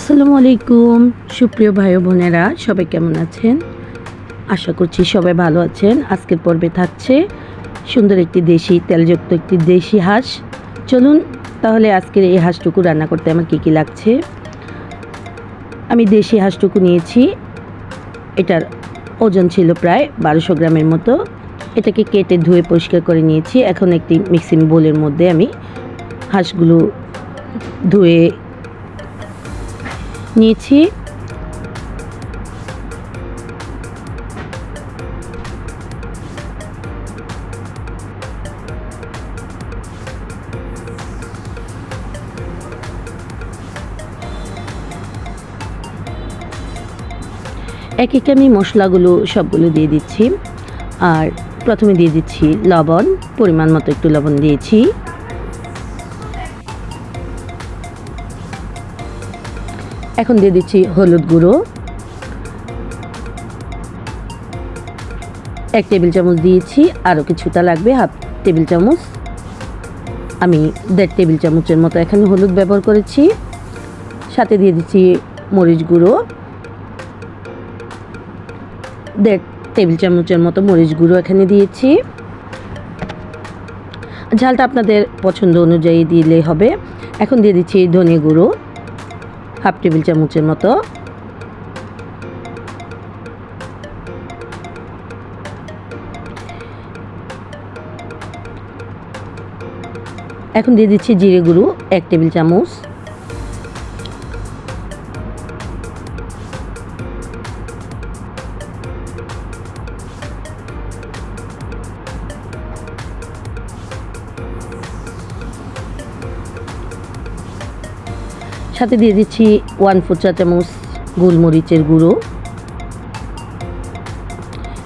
আসসালামু আলাইকুম। সুপ্রিয় ভাই বোনেরা, সবাই কেমন আছেন? আশা করছি সবাই ভালো আছেন। আজকের পর্বে থাকছে সুন্দর একটি দেশি, তেলযুক্ত একটি দেশি হাঁস। চলুন তাহলে আজকের এই হাঁসটুকু রান্না করতে আমার কী কী লাগছে? আমি দেশি হাঁসটুকু নিয়েছি। এটার ওজন ছিল প্রায় বারোশো গ্রামের মতো। এটাকে কেটে ধুয়ে পরিষ্কার করে নিয়েছি। এখন একটি মিক্সিং বোলের মধ্যে আমি হাঁসগুলো ধুয়ে নিয়েছি। এক একে আমি মশলাগুলো সবগুলো দিয়ে দিচ্ছি। আর প্রথমে দিয়ে দিচ্ছি লবণ, পরিমাণ মতো একটু লবণ দিয়েছি। এখন দিয়ে দিচ্ছি হলুদ গুঁড়ো। এক টেবিল চামচ দিয়েছি আরও কিছুটা লাগবে, হাফ টেবিল চামচ। আমি দেড় টেবিল চামচের মতো এখানে হলুদ ব্যবহার করেছি। সাথে দিয়ে দিচ্ছি মরিচ গুঁড়ো। দেড় টেবিল চামচের মতো মরিচ গুঁড়ো এখানে দিয়েছি। ঝালটা আপনাদের পছন্দ অনুযায়ী দিলে হবে। এখন দিয়ে দিচ্ছি ধনে গুঁড়ো। হাফ টেবিল চামচের মতো। এখন দিয়ে দিচ্ছি জিরে গুঁড়ো এক টেবিল চামচ। সাথে দিয়ে দিচ্ছি ওয়ান ফোর চা চামচ গোলমরিচের গুঁড়ো।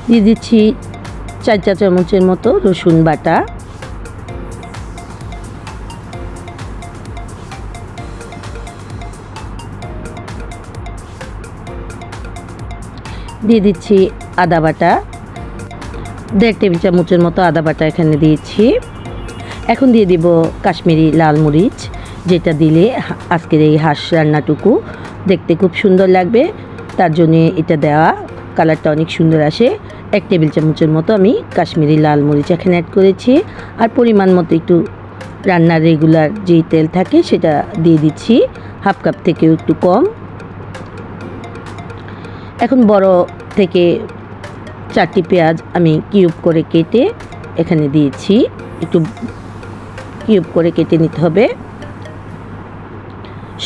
দিয়ে দিচ্ছি চার চা চামচের মতো রসুন বাটা। দিয়ে দিচ্ছি আদা বাটা। দেড় টেবিল চামচের মতো আদা বাটা এখানে দিয়েছি। এখন দিয়ে দিব কাশ্মীরি লাল মরিচ। যেটা দিলে আজকের এই হাঁস রান্নাটুকু দেখতে খুব সুন্দর লাগবে। তার জন্যে এটা দেওয়া, কালারটা অনেক সুন্দর আসে। এক টেবিল চামচের মতো আমি কাশ্মীরি লাল মরিচ এখানে অ্যাড করেছি। আর পরিমাণ মতো একটু রান্নার রেগুলার যেই তেল থাকে সেটা দিয়ে দিচ্ছি। হাফ কাপ থেকেও একটু কম। এখন বড় থেকে চারটি পেঁয়াজ আমি কিউব করে কেটে এখানে দিয়েছি। একটু কিউব করে কেটে নিতে হবে।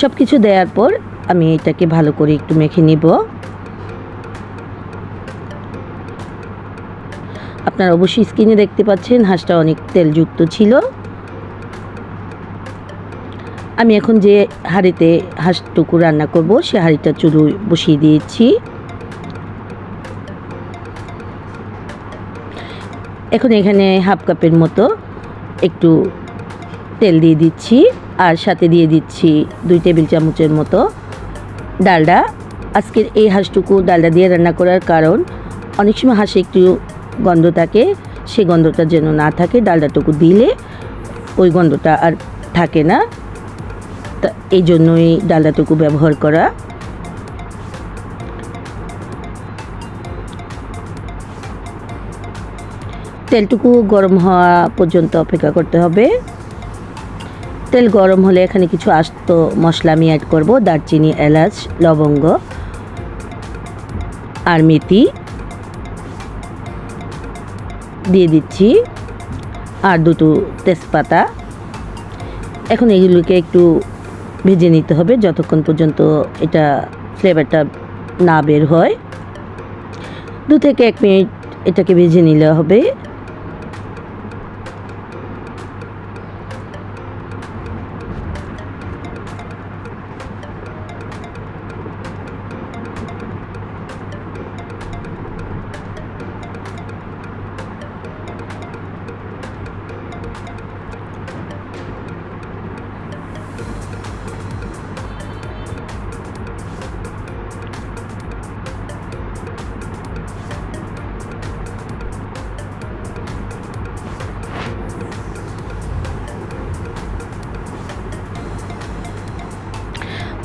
সব কিছু দেওয়ার পর আমি এটাকে ভালো করে একটু মেখে নিব। আপনারা অবশ্যই স্কিনে দেখতে পাচ্ছেন, হাঁসটা অনেক তেলযুক্ত ছিল। আমি এখন যে হাঁড়িতে হাঁসটুকু রান্না করব, সে হাঁড়িটা চুলোয় বসিয়ে দিয়েছি। এখন এখানে হাফ কাপের মতো একটু তেল দিয়ে দিচ্ছি। আর সাথে দিয়ে দিচ্ছি দুই টেবিল চামচের মতো ডালডা। আজকের এই হাঁসটুকু ডালডা দিয়ে রান্না করার কারণ অনেক সময় হাঁসে একটু গন্ধ থাকে সেই গন্ধটা যেন না থাকে, ডালডাটুকু দিলে ওই গন্ধটা আর থাকে না। তা এই জন্যই ডালডাটুকু ব্যবহার করা। তেলটুকু গরম হওয়া পর্যন্ত অপেক্ষা করতে হবে। তেল গরম হলে এখানে কিছু আস্ত মশলা আমি অ্যাড করব। দারচিনি, এলাচ, লবঙ্গ আর মেথি দিয়ে দিচ্ছি। আর দুটো তেজপাতা। এখন এগুলোকে একটু ভেজে নিতে হবে যতক্ষণ পর্যন্ত এটা ফ্লেভারটা না বের হয়। দু থেকে এক মিনিট এটাকে ভেজে নিলে হবে।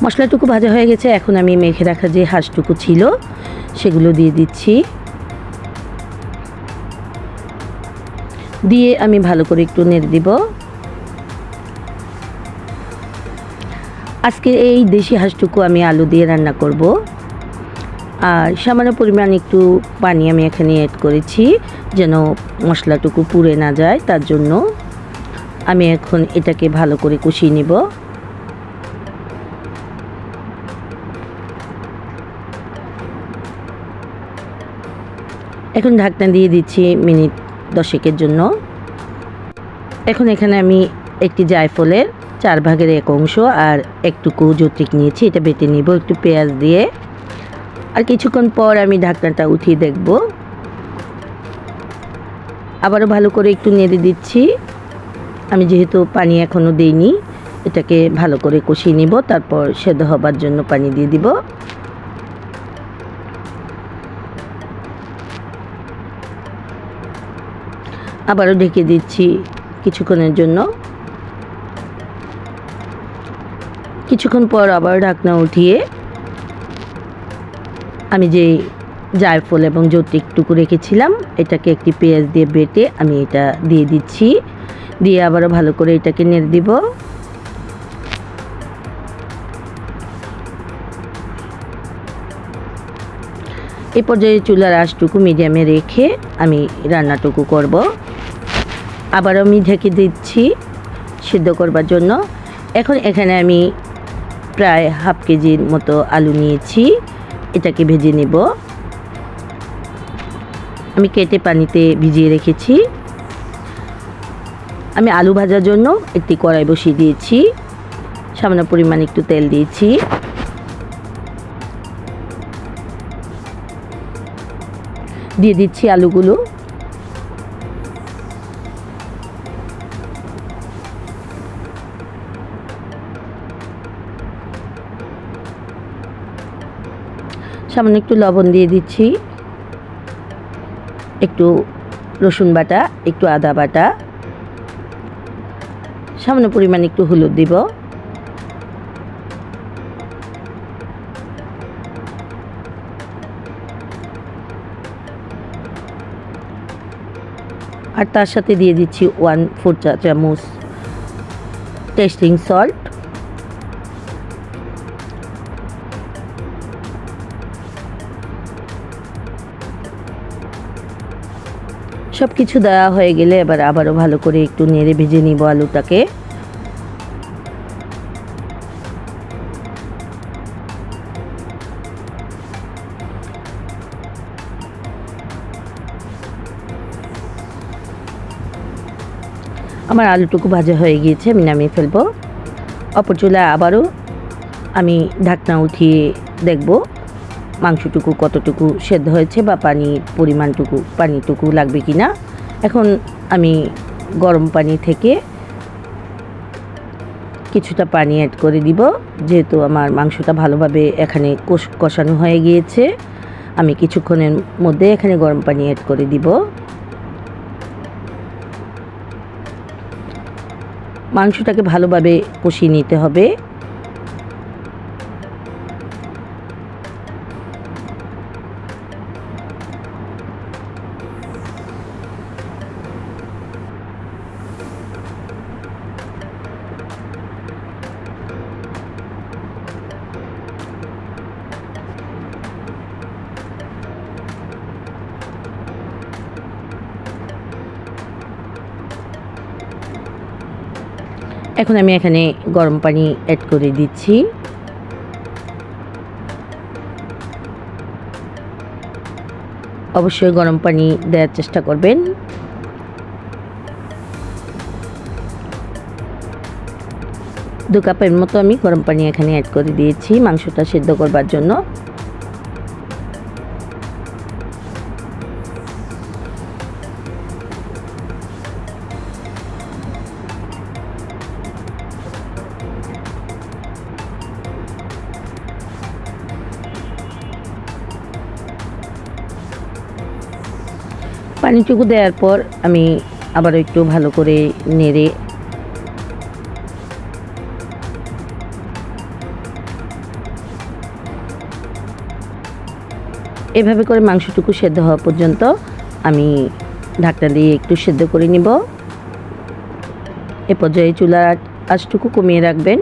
মশলাটুকু ভাজা হয়ে গেছে। এখন আমি মেখে রাখা যে হাঁসটুকু ছিল, সেগুলো দিয়ে দিচ্ছি। দিয়ে আমি ভালো করে একটু নেড়ে দিব। আজকে এই দেশি হাঁসটুকু আমি আলু দিয়ে রান্না করব। আর সামান্য পরিমাণ একটু পানি আমি এখানে অ্যাড করেছি, যেন মশলাটুকু পুড়ে না যায়, তার জন্য আমি এখন এটাকে ভালো করে কষিয়ে নিব। এখন ঢাকনা দিয়ে দিচ্ছি মিনিট দশেকের জন্য। এখন এখানে আমি একটি জায়ফলের চার ভাগের এক অংশ আর একটুকু জত্রিক নিয়েছি, এটা বেটে নিব একটু পেঁয়াজ দিয়ে। আর কিছুক্ষণ পর আমি ঢাকনাটা উঠিয়ে দেখব। আবারও ভালো করে একটু নেড়ে দিচ্ছি। আমি যেহেতু পানি এখনও দিইনি, এটাকে ভালো করে কষিয়ে নিব, তারপর সেদ্ধ হবার জন্য পানি দিয়ে দিব। আবারও ঢেকে দিচ্ছি কিছুক্ষণের জন্য। কিছুক্ষণ পর আবার ঢাকনা উঠিয়ে আমি যে জায়ফল এবং জটিকটুকু রেখেছিলাম, এটাকে একটি পেঁয়াজ দিয়ে বেটে আমি এটা দিয়ে দিচ্ছি। দিয়ে আবারও ভালো করে এটাকে নেড়ে দিব। এ পর্যায়ে চুলার আঁশটুকু মিডিয়ামে রেখে আমি রান্নাটুকু করব। আবার আমি ঢেকে দিচ্ছি সিদ্ধ করবার জন্য। এখন এখানে আমি প্রায় হাফ কেজির মতো আলু নিয়েছি, এটাকে ভেজে নেব। আমি কেটে পানিতে ভিজিয়ে রেখেছি। আমি আলু ভাজার জন্য একটি কড়াই বসিয়ে দিয়েছি। সামান্য পরিমাণ একটু তেল দিয়েছি। দিয়ে দিচ্ছি আলুগুলো। সামান্য একটু লবণ দিয়ে দিচ্ছি। একটু রসুন বাটা, একটু আদা বাটা। সামান্য পরিমাণ একটু হলুদ দিব। আর তার সাথে দিয়ে দিচ্ছি ওয়ান ফোর চা চামচ টেস্টিং সল্ট সব কিছু দেওয়া হয়ে গেলে এবার আবারও ভালো করে একটু নেড়ে ভেজে নিব আলুটাকে। আমার আলুটুকু ভাজা হয়ে গিয়েছে, আমি নামিয়ে ফেলব। অপর চুলায় আবারও আমি ঢাকনা উঠিয়ে দেখব। মাংসটুকু কতটুকু সেদ্ধ হয়েছে বা পানির পরিমাণটুকু, পানিটুকু লাগবে কি না? এখন আমি গরম পানি থেকে কিছুটা পানি অ্যাড করে দিব। যেহেতু আমার মাংসটা ভালোভাবে এখানে কষ, কষানো হয়ে গিয়েছে, আমি কিছুক্ষণের মধ্যে এখানে গরম পানি অ্যাড করে দিব। মাংসটাকে ভালোভাবে কষিয়ে নিতে হবে। এখন আমি এখানে গরম পানি অ্যাড করে দিচ্ছি। অবশ্যই গরম পানি দেওয়ার চেষ্টা করবেন। দু কাপের মতো আমি গরম পানি এখানে অ্যাড করে দিয়েছি, মাংসটা সেদ্ধ করবার জন্য। পানিটুকু দেওয়ার পর আমি আবার একটু ভালো করে নেড়ে এভাবে করে মাংসটুকু সেদ্ধ হওয়া পর্যন্ত আমি ঢাকনা দিয়ে একটু সেদ্ধ করে নিব। এ পর্যায়ে চুলা আঁচটুকু কমিয়ে রাখবেন।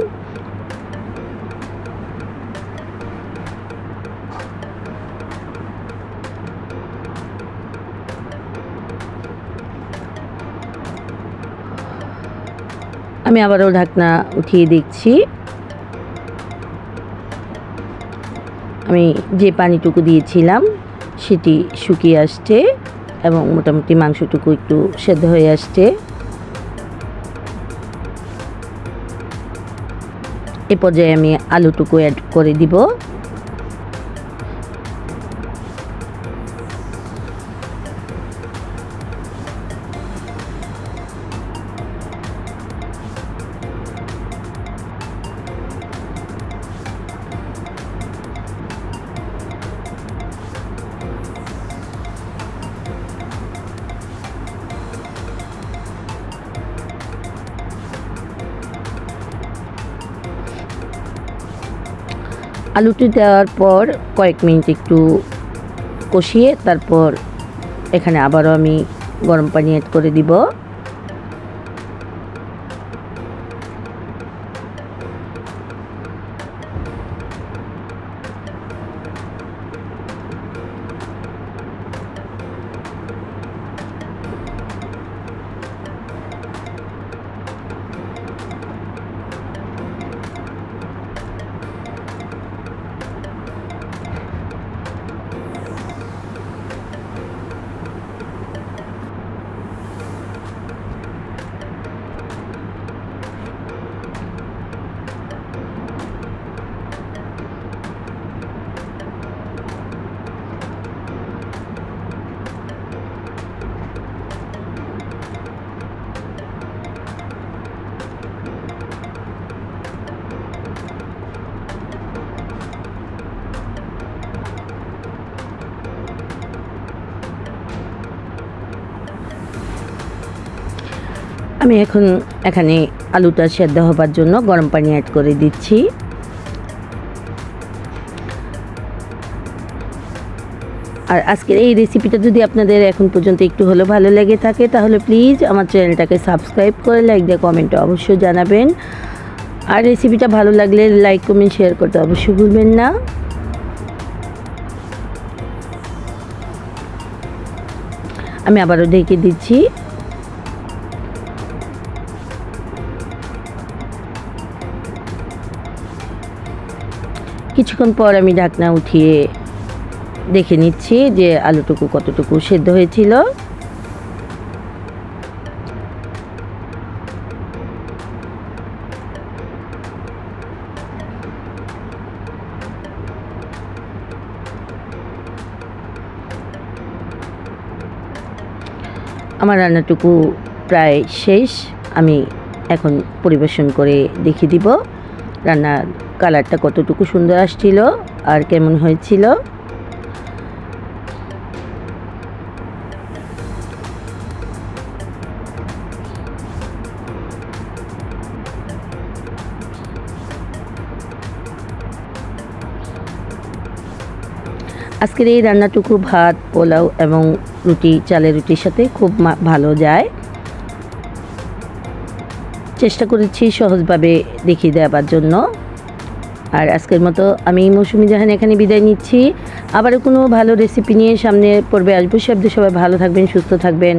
আমি আবারও ঢাকনা উঠিয়ে দেখছি। আমি যে পানিটুকু দিয়েছিলাম, সেটি শুকিয়ে আসছে এবং মোটামুটি মাংসটুকু একটু সেদ্ধ হয়ে আসছে। এ পর্যায়ে আমি আলুটুকু অ্যাড করে দিব। আলুটি দেওয়ার পর কয়েক মিনিট একটু কষিয়ে তারপর এখানে আবারও আমি গরম পানি অ্যাড করে দিব। আমি এখন এখানে আলুটা সেদ্ধ হবার জন্য গরম পানি অ্যাড করে দিচ্ছি। আর আজকের এই রেসিপিটা যদি আপনাদের এখন পর্যন্ত একটু হলেও ভালো লেগে থাকে, তাহলে প্লিজ আমার চ্যানেলটাকে সাবস্ক্রাইব করে লাইক দিয়ে কমেন্টে অবশ্যই জানাবেন। আর রেসিপিটা ভালো লাগলে লাইক কমেন্ট শেয়ার করতে অবশ্যই ভুলবেন না। আমি আবারও ঢেকে দিচ্ছি। কিছুক্ষণ পর আমি ঢাকনা উঠিয়ে দেখে নিচ্ছি যে আলুটুকু কতটুকু সেদ্ধ হয়েছিল। আমার রান্নাটুকু প্রায় শেষ। আমি এখন পরিবেশন করে দেখিয়ে দিব রান্নার কালারটা কতটুকু সুন্দর আসছিল আর কেমন হয়েছিল? আজকের এই রান্নাটুকু ভাত, পোলাও এবং রুটি, চালের রুটির সাথে খুব ভালো যায়। চেষ্টা করেছি সহজভাবে দেখিয়ে দেওয়ার জন্য। আর আজকের মতো আমি মৌসুমি জাহান এখানে বিদায় নিচ্ছি। আবারও কোনো ভালো রেসিপি নিয়ে সামনে পড়বে আসব। সব সবাই ভালো থাকবেন, সুস্থ থাকবেন।